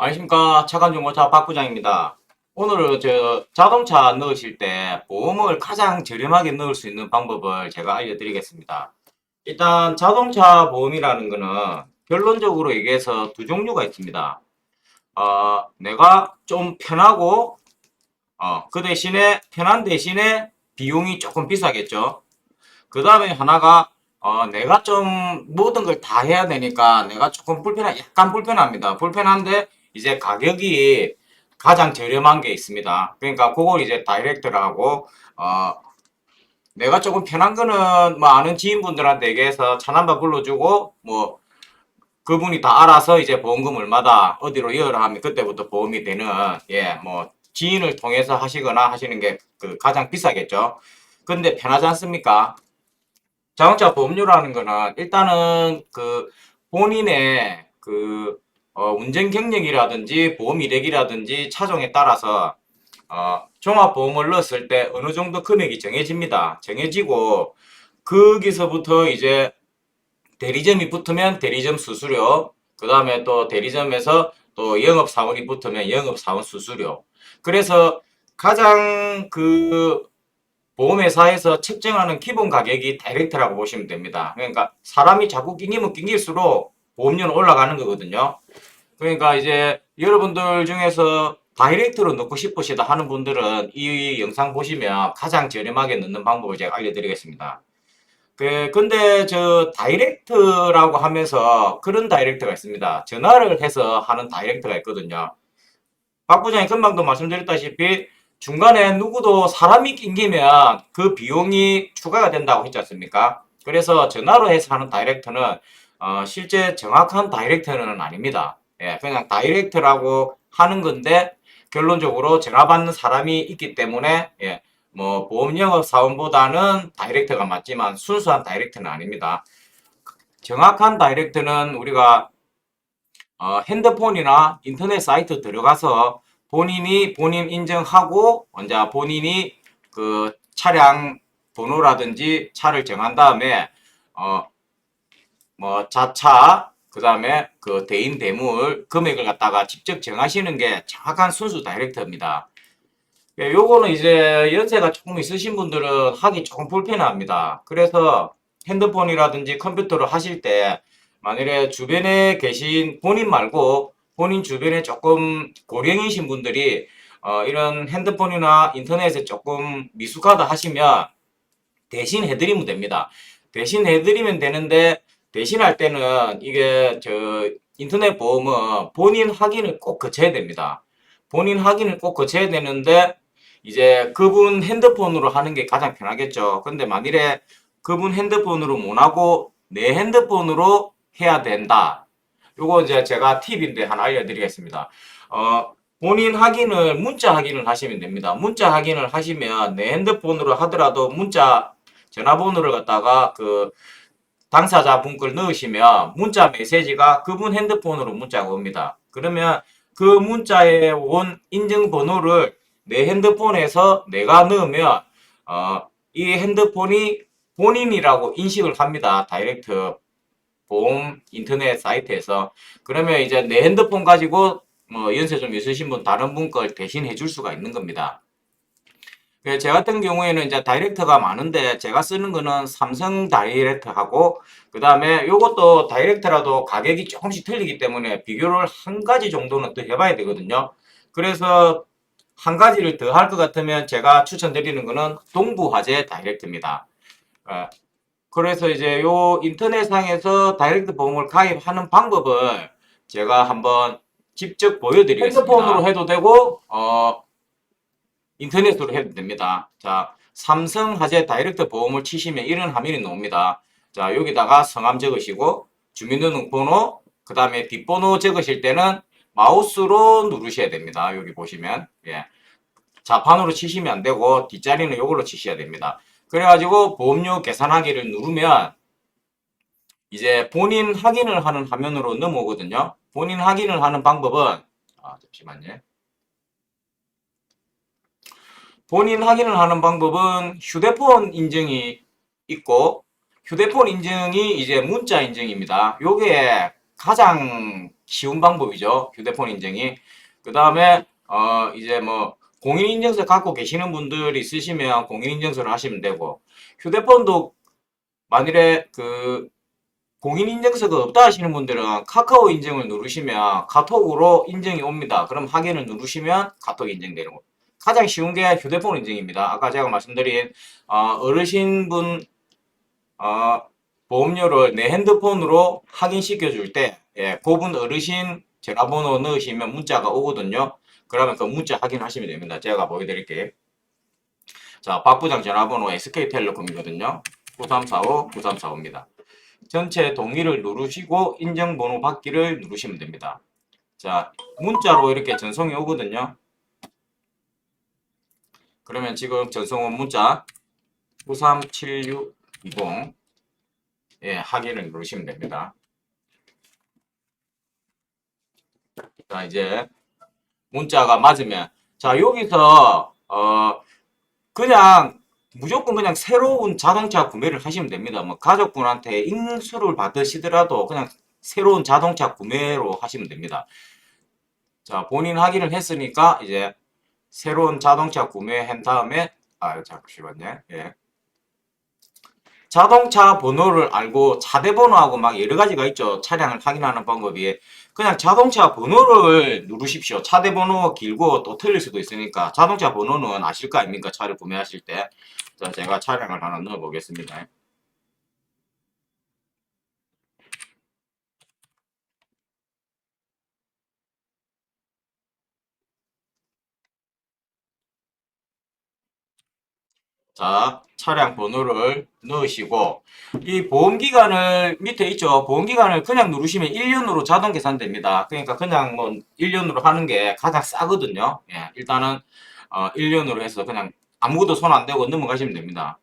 안녕하십니까 차관중고차 박 부장입니다. 오늘은 저 자동차 넣으실 때 보험을 가장 저렴하게 넣을 수 있는 방법을 제가 알려드리겠습니다. 일단 자동차 보험이라는 거는 결론적으로 얘기해서 두 종류가 있습니다. 어, 내가 좀 편하고 어, 그 대신에 편한 대신에 비용이 조금 비싸겠죠. 그 다음에 하나가 어, 내가 좀 모든 걸 다 해야 되니까 내가 조금 불편한, 약간 불편합니다. 불편한데 이제 가격이 가장 저렴한 게 있습니다. 그러니까 그걸 이제 다이렉트라고 어, 내가 조금 편한 거는 뭐 아는 지인분들한테 얘기해서 차 남바 불러주고 뭐 그분이 다 알아서 이제 보험금 얼마다 어디로 이어라 하면 그때부터 보험이 되는 예뭐 지인을 통해서 하시거나 하시는 게 그 가장 비싸겠죠. 근데 편하지 않습니까? 자동차 보험료라는 거는 일단은 그 본인의 그 어, 운전 경력이라든지 보험 이력이라든지 차종에 따라서 어, 종합보험을 넣었을 때 어느 정도 금액이 정해집니다. 정해지고 거기서부터 이제 대리점이 붙으면 대리점 수수료, 그 다음에 또 대리점에서 또 영업사원이 붙으면 영업사원 수수료. 그래서 가장 그 보험회사에서 책정하는 기본 가격이 다이렉트라고 보시면 됩니다. 그러니까 사람이 자꾸 낑기면 낑길수록 보험료는 올라가는 거거든요. 그러니까 이제 여러분들 중에서 다이렉트로 넣고 싶으시다 하는 분들은 이 영상 보시면 가장 저렴하게 넣는 방법을 제가 알려드리겠습니다. 그, 근데 저 다이렉트라고 하면서 그런 다이렉트가 있습니다. 전화를 해서 하는 다이렉트가 있거든요. 박 부장이 금방도 말씀드렸다시피 중간에 누구도 사람이 낑기면 그 비용이 추가가 된다고 했지 않습니까? 그래서 전화로 해서 하는 다이렉트는 어, 실제 정확한 다이렉트는 아닙니다. 예, 그냥 다이렉트라고 하는 건데 결론적으로 전화 받는 사람이 있기 때문에 예, 뭐 보험 영업 사원보다는 다이렉트가 맞지만 순수한 다이렉트는 아닙니다. 정확한 다이렉트는 우리가 어, 핸드폰이나 인터넷 사이트 들어가서 본인이 본인 인정하고 먼저 본인이 그 차량 번호라든지 차를 정한 다음에 어 뭐 자차 그 다음에 그 대인 대물 금액을 갖다가 직접 정하시는 게 정확한 순수 다이렉트입니다. 예, 요거는 이제 연세가 조금 있으신 분들은 하기 조금 불편합니다. 그래서 핸드폰이라든지 컴퓨터를 하실 때 만일에 주변에 계신 본인 말고 본인 주변에 조금 고령이신 분들이 어, 이런 핸드폰이나 인터넷에 조금 미숙하다 하시면 대신 해드리면 됩니다. 대신 해드리면 되는데 대신할 때는 이게 저 인터넷 보험은 본인 확인을 꼭 거쳐야 됩니다. 본인 확인을 꼭 거쳐야 되는데 이제 그분 핸드폰으로 하는 게 가장 편하겠죠. 근데 만일에 그분 핸드폰으로 못 하고 내 핸드폰으로 해야 된다. 요거 이제 제가 팁인데 하나 알려드리겠습니다. 어, 본인 확인을 문자 확인을 하시면 됩니다. 문자 확인을 하시면 내 핸드폰으로 하더라도 문자 전화번호를 갖다가 그 당사자 분 걸 넣으시면 문자 메시지가 그분 핸드폰으로 문자가 옵니다. 그러면 그 문자에 온 인증번호를 내 핸드폰에서 내가 넣으면 어, 이 핸드폰이 본인이라고 인식을 합니다. 다이렉트 보험 인터넷 사이트에서 그러면 이제 내 핸드폰 가지고 뭐 연세 좀 있으신 분 다른 분 걸 대신 해 줄 수가 있는 겁니다. 그제 같은 경우에는 이제 다이렉트가 많은데 제가 쓰는 거는 삼성 다이렉트하고 그 다음에 요것도 다이렉트라도 가격이 조금씩 틀리기 때문에 비교를 한 가지 정도는 더 해봐야 되거든요. 그래서 한 가지를 더 할 것 같으면 제가 추천드리는 거는 동부화재 다이렉트입니다. 어, 그래서 이제 요 인터넷상에서 다이렉트 보험을 가입하는 방법을 제가 한번 직접 보여드리겠습니다. 핸드폰으로 해도 되고 어 인터넷으로 해도 됩니다. 자, 삼성 화재 다이렉트 보험을 치시면 이런 화면이 나옵니다. 자, 여기다가 성함 적으시고 주민등록번호, 그 다음에 뒷번호 적으실 때는 마우스로 누르셔야 됩니다. 여기 보시면 예. 자판으로 치시면 안 되고 뒷자리는 이걸로 치셔야 됩니다. 그래가지고 보험료 계산하기를 누르면 이제 본인 확인을 하는 화면으로 넘어오거든요. 본인 확인을 하는 방법은 아 잠시만요. 본인 확인을 하는 방법은 휴대폰 인증이 있고 휴대폰 인증이 이제 문자 인증입니다. 요게 가장 쉬운 방법이죠. 휴대폰 인증이. 그 다음에 어 이제 뭐 공인인증서 갖고 계시는 분들이 있으시면 공인인증서를 하시면 되고 휴대폰도 만일에 그 공인인증서가 없다 하시는 분들은 카카오 인증을 누르시면 카톡으로 인증이 옵니다. 그럼 확인을 누르시면 카톡 인증되는 거. 가장 쉬운 게 휴대폰 인증입니다. 아까 제가 말씀드린 어, 어르신분 어, 보험료를 내 핸드폰으로 확인시켜 줄 때, 예, 그분 어르신 전화번호 넣으시면 문자가 오거든요. 그러면 그 문자 확인하시면 됩니다. 제가 보여드릴게요. 자, 박 부장 전화번호 SK텔레콤이거든요. 9345, 9345입니다. 전체 동의를 누르시고 인증번호 받기를 누르시면 됩니다. 자, 문자로 이렇게 전송이 오거든요. 그러면 지금 전송 온 문자 937620 예, 확인을 누르시면 됩니다. 자, 이제 문자가 맞으면 자, 여기서 어 그냥 무조건 그냥 새로운 자동차 구매를 하시면 됩니다. 뭐 가족분한테 인수를 받으시더라도 그냥 새로운 자동차 구매로 하시면 됩니다. 자, 본인 확인을 했으니까 이제 새로운 자동차 구매한 다음에 아, 잠시만요. 예. 자동차 번호를 알고 차대 번호하고 막 여러 가지가 있죠. 차량을 확인하는 방법이. 그냥 자동차 번호를 누르십시오. 차대 번호 길고 또 틀릴 수도 있으니까 자동차 번호는 아실 거 아닙니까? 차를 구매하실 때. 자, 제가 차량을 하나 넣어 보겠습니다. 자, 차량 번호를 넣으시고 이 보험 기간을 밑에 있죠. 보험 기간을 그냥 누르시면 1년으로 자동 계산됩니다. 그러니까 그냥 뭐 1년으로 하는 게 가장 싸거든요. 예, 일단은 어, 1년으로 해서 그냥 아무것도 손 안 대고 넘어가시면 됩니다.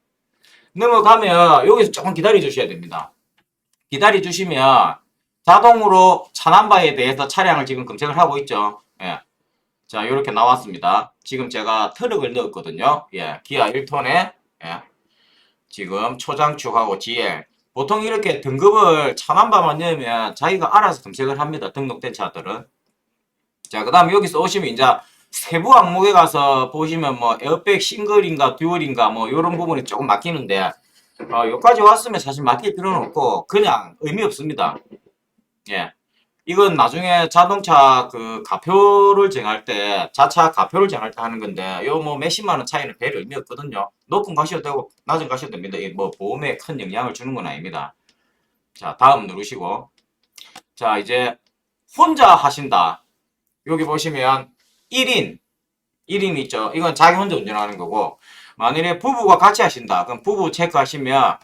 넘어가면 여기서 조금 기다려 주셔야 됩니다. 기다려 주시면 자동으로 차남바에 대해서 차량을 지금 검색을 하고 있죠. 예. 자, 이렇게 나왔습니다. 지금 제가 트럭을 넣었거든요. 예, 기아 1톤에 예, 지금 초장축하고 GL 보통 이렇게 등급을 차남바만 넣으면 자기가 알아서 검색을 합니다. 등록된 차들은. 자, 그 다음에 여기서 오시면 이제 세부 항목에 가서 보시면 뭐 에어백 싱글인가 듀얼인가 뭐 이런 부분이 조금 막히는데 어, 여기까지 왔으면 사실 맡길 필요는 없고 그냥 의미 없습니다. 예. 이건 나중에 자동차 그 가표를 정할 때 자차 가표를 정할 때 하는 건데 요 뭐 몇십만 원 차이는 별 의미 없거든요. 높은 가셔도 되고 낮은 가셔도 됩니다. 이뭐 보험에 큰 영향을 주는 건 아닙니다. 자 다음 누르시고 자 이제 혼자 하신다. 여기 보시면 1인 1인 있죠. 이건 자기 혼자 운전하는 거고 만일에 부부가 같이 하신다. 그럼 부부 체크하시면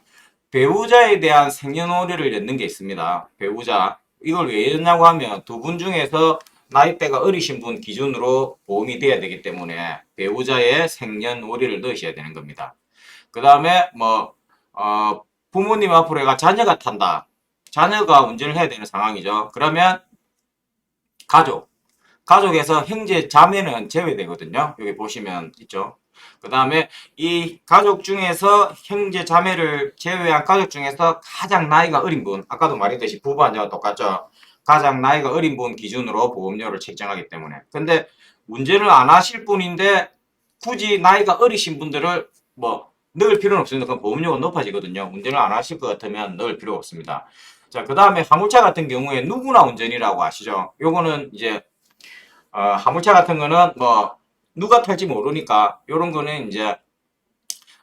배우자에 대한 생년월일을 넣는 게 있습니다. 배우자 이걸 왜 넣냐고 하면 두 분 중에서 나이대가 어리신 분 기준으로 보험이 돼야 되기 때문에 배우자의 생년월일을 넣으셔야 되는 겁니다. 그 다음에 뭐 어, 부모님 앞으로 해가 자녀가 탄다. 자녀가 운전을 해야 되는 상황이죠. 그러면 가족 가족에서 형제 자매는 제외되거든요. 여기 보시면 있죠. 그 다음에 이 가족 중에서 형제 자매를 제외한 가족 중에서 가장 나이가 어린 분 아까도 말했듯이 부부 환자와 똑같죠. 가장 나이가 어린 분 기준으로 보험료를 책정하기 때문에 근데 운전을 안 하실 분인데 굳이 나이가 어리신 분들을 뭐 넣을 필요는 없습니다. 그럼 보험료가 높아지거든요. 운전을 안 하실 것 같으면 넣을 필요가 없습니다. 자, 그 다음에 화물차 같은 경우에 누구나 운전이라고 아시죠? 요거는 이제 어, 화물차 같은 거는 뭐 누가 탈지 모르니까 요런 거는 이제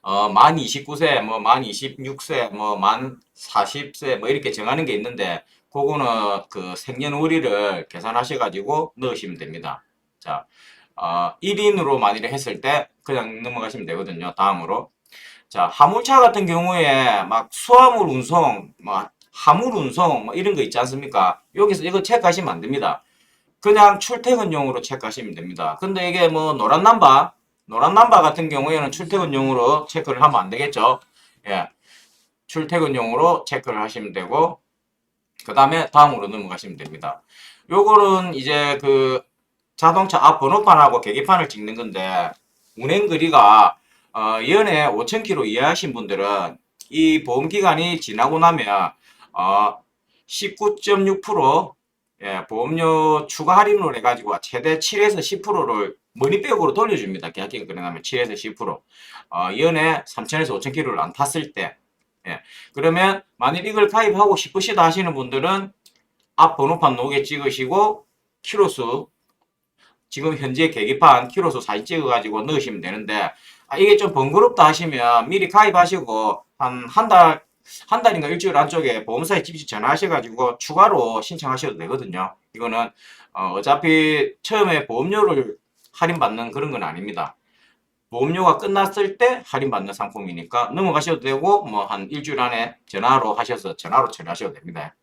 어, 만 29세, 뭐, 만 26세, 뭐, 만 40세, 뭐, 이렇게 정하는 게 있는데, 그거는 그 생년월일을 계산하셔가지고 넣으시면 됩니다. 자, 어, 1인으로 만일에 했을 때, 그냥 넘어가시면 되거든요. 다음으로. 자, 화물차 같은 경우에 막 수화물 운송, 뭐, 화물 운송, 뭐, 이런 거 있지 않습니까? 여기서 이거 체크하시면 안 됩니다. 그냥 출퇴근용으로 체크하시면 됩니다. 근데 이게 뭐 노란 남바, 노란 남바 같은 경우에는 출퇴근용으로 체크를 하면 안 되겠죠. 예. 출퇴근용으로 체크를 하시면 되고, 그 다음에 다음으로 넘어가시면 됩니다. 요거는 이제 그 자동차 앞 번호판하고 계기판을 찍는 건데, 운행 거리가 어, 연에 5,000km 이하하신 분들은 이 보험 기간이 지나고 나면 어, 19.6% 예, 보험료 추가 할인으로 해가지고 최대 7에서 10%를 머니백으로 돌려줍니다. 계약기간 끝나면 7에서 10%. 어, 연에 3천에서 5천 킬로를 안 탔을 때. 예, 그러면 만일 이걸 가입하고 싶으시다 하시는 분들은 앞 번호판 노게 찍으시고 키로수 지금 현재 계기판 키로수 사진 찍어가지고 넣으시면 되는데 아, 이게 좀 번거롭다 하시면 미리 가입하시고 한 한 달, 한 달인가 일주일 안쪽에 보험사에 직접 전화하셔가지고 추가로 신청하셔도 되거든요. 이거는 어, 차피 처음에 보험료를 할인받는 그런 건 아닙니다. 보험료가 끝났을 때 할인받는 상품이니까 넘어가셔도 되고 뭐 한 일주일 안에 전화로 하셔서 전화로 처리하셔도 됩니다.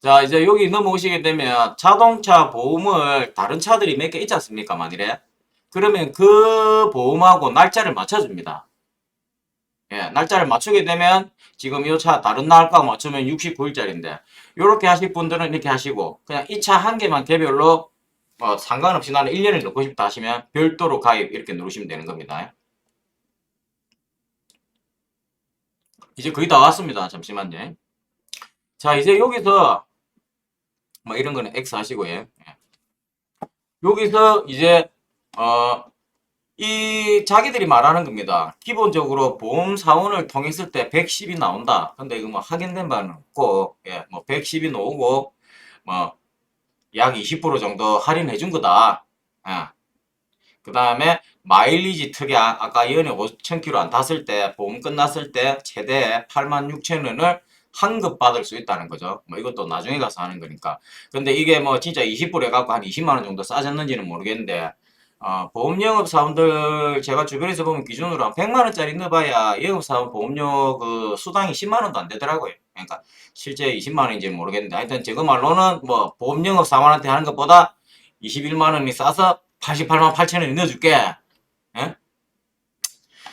자 이제 여기 넘어오시게 되면 자동차 보험을 다른 차들이 몇 개 있지 않습니까 만일에 그러면 그 보험하고 날짜를 맞춰줍니다. 예, 날짜를 맞추게 되면 지금 이 차 다른 날과 맞추면 69일짜리인데 이렇게 하실 분들은 이렇게 하시고 그냥 이 차 한 개만 개별로 어, 상관없이 나는 1년을 넣고 싶다 하시면 별도로 가입 이렇게 누르시면 되는 겁니다. 이제 거의 다 왔습니다. 잠시만요. 자, 이제 여기서 뭐 이런 거는 X 하시고요. 예. 여기서 이제 어, 이 자기들이 말하는 겁니다. 기본적으로 보험 사원을 통했을 때 110이 나온다. 근데 이거 뭐 확인된 바는 없고, 예, 뭐 110이 나오고, 뭐 약 20% 정도 할인해 준 거다. 예. 그 다음에 마일리지 특약, 아까 연에 5,000km 안 탔을 때, 보험 끝났을 때 최대 86,000원을 환급 받을 수 있다는 거죠. 뭐 이것도 나중에 가서 하는 거니까. 근데 이게 뭐 진짜 20% 해갖고 한 20만 원 정도 싸졌는지는 모르겠는데, 어, 보험 영업 사원들 제가 주변에서 보면 기준으로 한 100만 원짜리 넣어봐야 영업 사원 보험료 그 수당이 10만 원도 안 되더라고요. 그러니까 실제 20만 원인지는 모르겠는데 하여튼 제그 말로는 뭐 보험 영업 사원한테 하는 것보다 21만 원이 싸서 88만 8천 원이 넣어줄게. 예?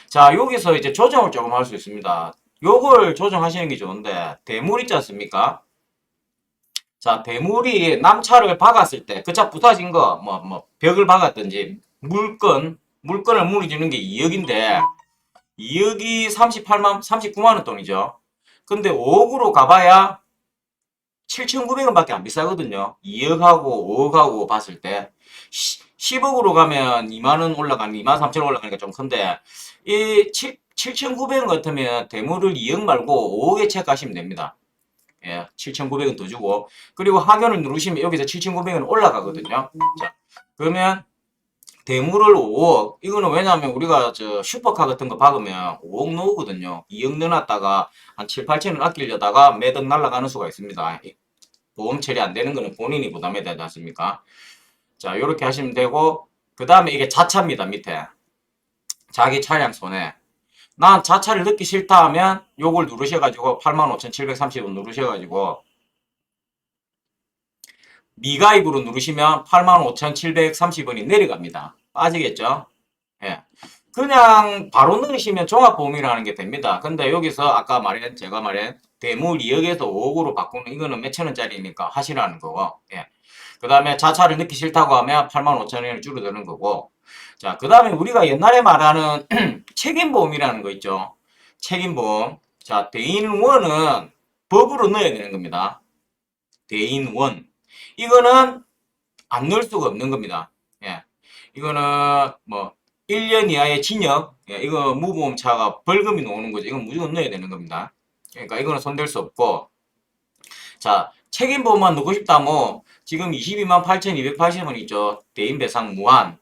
자 여기서 이제 조정을 조금 할 수 있습니다. 요걸 조정하시는 게 좋은데 대물 있지 않습니까? 자, 대물이 남차를 박았을 때, 그 차 부서진 거, 뭐, 뭐, 벽을 박았든지, 물건, 물건을 물어주는 게 2억인데, 2억이 38만, 39만원 돈이죠. 근데 5억으로 가봐야 7,900원 밖에 안 비싸거든요. 2억하고 5억하고 봤을 때. 10억으로 가면 2만원 올라가는, 2만 3천원 올라가니까 좀 큰데, 이 7, 7,900원 같으면 대물을 2억 말고 5억에 체크하시면 됩니다. 예, 7,900원 더 주고 그리고 하견을 누르시면 여기서 7,900원 올라가거든요. 자, 그러면 대물을 5억 이거는 왜냐하면 우리가 저 슈퍼카 같은 거 박으면 5억 넣거든요. 2억 넣어놨다가 한 7, 8천원 아끼려다가 매덕 날아가는 수가 있습니다. 보험 처리 안 되는 거는 본인이 부담해야 되지 않습니까? 자, 이렇게 하시면 되고 그 다음에 이게 자차입니다. 밑에 자기 차량 손해 난 자차를 넣기 싫다 하면 요걸 누르셔가지고 85,730원 누르셔가지고 미가입으로 누르시면 85,730원이 내려갑니다. 빠지겠죠? 예. 그냥 바로 넣으시면 종합보험이라는 게 됩니다. 근데 여기서 아까 말한 제가 말한 대물 2억에서 5억으로 바꾸는 이거는 몇천 원짜리니까 하시라는 거고 예. 그 다음에 자차를 넣기 싫다고 하면 85,000원을 줄어드는 거고 자, 그 다음에 우리가 옛날에 말하는 책임보험이라는 거 있죠. 책임보험. 자, 대인원은 법으로 넣어야 되는 겁니다. 대인원. 이거는 안 넣을 수가 없는 겁니다. 예. 이거는 뭐 1년 이하의 징역. 예. 이거 무보험차가 벌금이 나오는 거죠. 이건 무조건 넣어야 되는 겁니다. 그러니까 이거는 손댈 수 없고. 자, 책임보험만 넣고 싶다면 지금 22만 8,280원 있죠. 대인 배상 무한.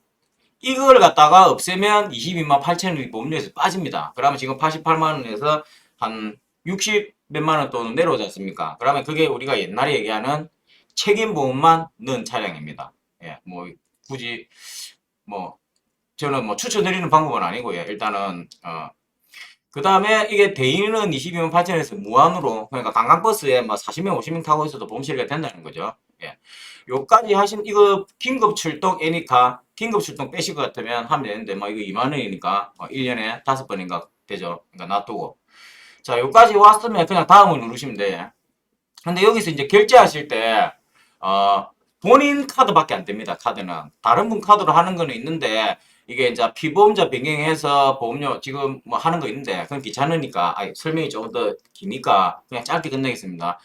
이걸 갖다가 없애면 22만 8천원이 보험료에서 빠집니다. 그러면 지금 88만 원에서 한 60 몇만 원 돈은 내려오지 않습니까? 그러면 그게 우리가 옛날에 얘기하는 책임보험만 넣은 차량입니다. 예, 뭐 굳이 뭐 저는 뭐 추천드리는 방법은 아니고요. 일단은 어, 그 다음에 이게 대인은 22만 8천원에서 무한으로 그러니까 관광버스에 뭐 40명 50명 타고 있어도 처리가 된다는 거죠. 예. 요까지 하신 이거 긴급 출동 애니카 긴급 출동 빼실 것 같으면 하면 되는데 뭐 이거 2만 원이니까 뭐 1년에 다섯 번인가 되죠. 그러니까 놔두고 자 요까지 왔으면 그냥 다음을 누르시면 돼. 근데 여기서 이제 결제하실 때 어, 본인 카드밖에 안 됩니다. 카드는 다른 분 카드로 하는 거는 있는데 이게 이제 피보험자 변경해서 보험료 지금 뭐 하는 거 있는데 그건 귀찮으니까 아니, 설명이 조금 더 기니까 그냥 짧게 끝내겠습니다.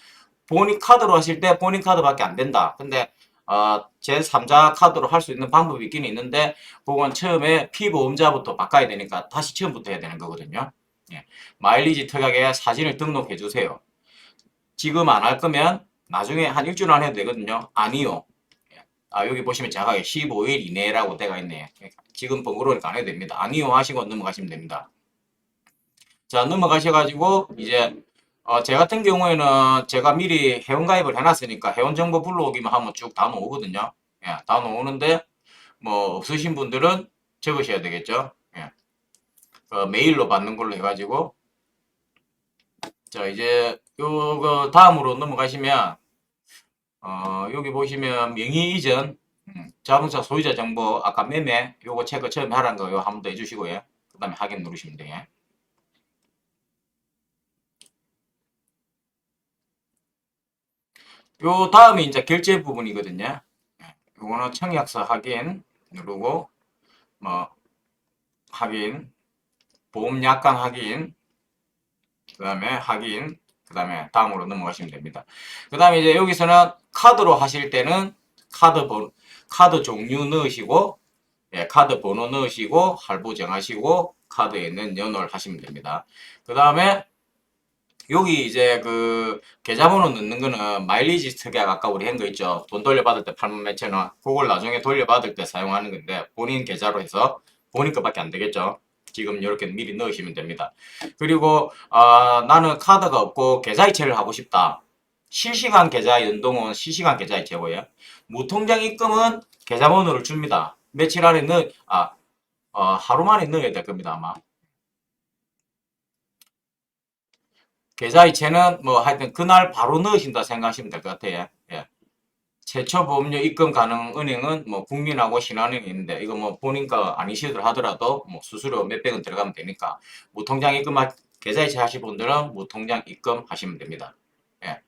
본인 카드로 하실 때 본인 카드밖에 안 된다. 근데 어, 제3자 카드로 할 수 있는 방법이 있긴 있는데 그건 처음에 피보험자부터 바꿔야 되니까 다시 처음부터 해야 되는 거거든요. 예. 마일리지 특약에 사진을 등록해 주세요. 지금 안 할 거면 나중에 한 일주일 안 해도 되거든요. 아니요. 예. 아, 여기 보시면 정확하게 15일 이내라고 되어 있네요. 지금 번거로우니까 안 해도 됩니다. 아니요 하시고 넘어가시면 됩니다. 자, 넘어가셔가지고 이제 어, 제 같은 경우에는 제가 미리 회원가입을 해놨으니까 회원정보 불러오기만 하면 쭉 다 나오거든요. 예, 다 나오는데 뭐 없으신 분들은 적으셔야 되겠죠. 예. 어, 메일로 받는 걸로 해가지고 자 이제 요거 다음으로 넘어가시면 어, 여기 보시면 명의 이전 음, 자동차 소유자 정보 아까 매매 요거 체크 처음에 하라는 거요 한 번 더 해주시고요. 그 다음에 확인 누르시면 돼요. 요 다음이 이제 결제 부분이거든요. 예, 요거는 청약서 확인 누르고 뭐 확인 보험 약관 확인 그 다음에 확인 그 다음에 다음으로 넘어가시면 됩니다. 그 다음에 이제 여기서는 카드로 하실 때는 카드 번 카드 종류 넣으시고 예, 카드 번호 넣으시고 할부 정하시고 카드에 있는 연월 하시면 됩니다. 그 다음에 여기 이제 그 계좌번호 넣는 거는 마일리지 특약 아까 우리 한 거 있죠. 돈 돌려받을 때 8만 몇천 원. 그걸 나중에 돌려받을 때 사용하는 건데 본인 계좌로 해서 본인 것밖에 안 되겠죠. 지금 이렇게 미리 넣으시면 됩니다. 그리고 아, 나는 카드가 없고 계좌이체를 하고 싶다. 실시간 계좌 연동은 실시간 계좌이체고요. 무통장 입금은 계좌번호를 줍니다. 며칠 안에 넣, 아, 어, 하루 만에 넣어야 될 겁니다, 아마. 계좌이체는 뭐 하여튼 그날 바로 넣으신다 생각하시면 될 것 같아요. 예. 최초 보험료 입금 가능 은행은 뭐 국민하고 신한은행이 있는데 이거 뭐 본인 거 아니시더라 하더라도 뭐 수수료 몇백 원 들어가면 되니까 무통장 입금 하, 계좌 이체 하실 분들은 무통장 입금 하시면 됩니다. 예.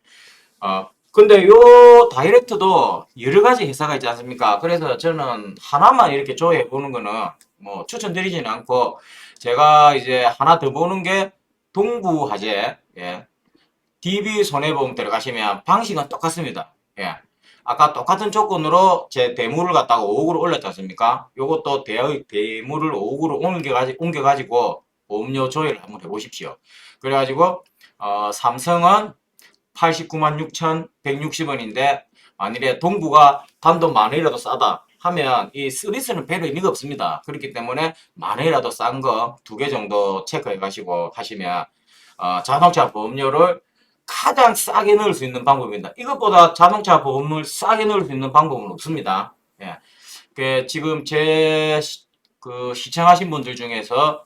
어 근데 요 다이렉트도 여러 가지 회사가 있지 않습니까? 그래서 저는 하나만 이렇게 조회해 보는 거는 뭐 추천드리지는 않고 제가 이제 하나 더 보는 게 동부화재 예. DB 손해보험 들어가시면 방식은 똑같습니다. 예. 아까 똑같은 조건으로 제 대물을 갖다가 5억으로 올렸지 않습니까? 요것도 대, 대물을 5억으로 옮겨가지, 옮겨가지고 보험료 조회를 한번 해보십시오. 그래가지고, 어, 삼성은 89만 6,160원인데, 만일에 동부가 단돈 만 원이라도 싸다 하면 이 서비스는 별로 의미가 없습니다. 그렇기 때문에 만 원이라도 싼 거 두 개 정도 체크해 가시고 하시면, 어, 자동차 보험료를 가장 싸게 넣을 수 있는 방법입니다. 이것보다 자동차 보험을 싸게 넣을 수 있는 방법은 없습니다. 예. 그 지금 제 그 시청하신 분들 중에서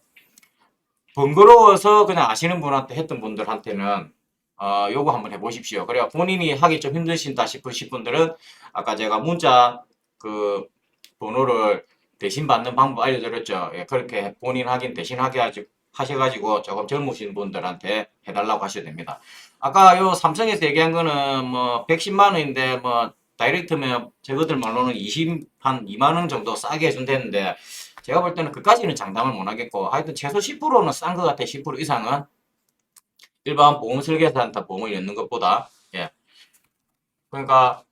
번거로워서 그냥 아시는 분한테 했던 분들한테는 어 요거 한번 해보십시오. 그래야 본인이 하기 좀 힘드신다 싶으신 분들은 아까 제가 문자 그 번호를 대신 받는 방법 알려드렸죠. 예, 그렇게 본인 확인 대신 하게 하셔가지고 조금 젊으신 분들한테 해달라고 하셔야 됩니다. 아까 요 삼성에서 얘기한 거는 뭐 110만 원인데 뭐 다이렉트면 저거들 말로는 20, 한 2만 원 정도 싸게 해준다는데 제가 볼 때는 그까지는 장담을 못 하겠고 하여튼 최소 10%는 싼 것 같아 10% 이상은. 일반 보험 설계사한테 보험을 넣는 것보다. 예. 그러니까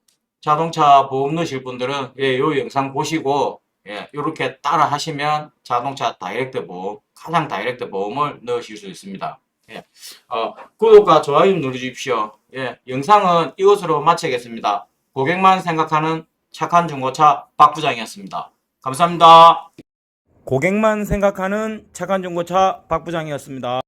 자동차 보험 넣으실 분들은 예, 요 영상 보시고 예, 요렇게 따라 하시면 자동차 다이렉트 보험 가장 다이렉트 보험을 넣으실 수 있습니다. 예. 어, 구독과 좋아요 눌러주십시오. 예, 영상은 이것으로 마치겠습니다. 고객만 생각하는 착한 중고차 박 부장이었습니다. 감사합니다. 고객만 생각하는 착한 중고차 박 부장이었습니다.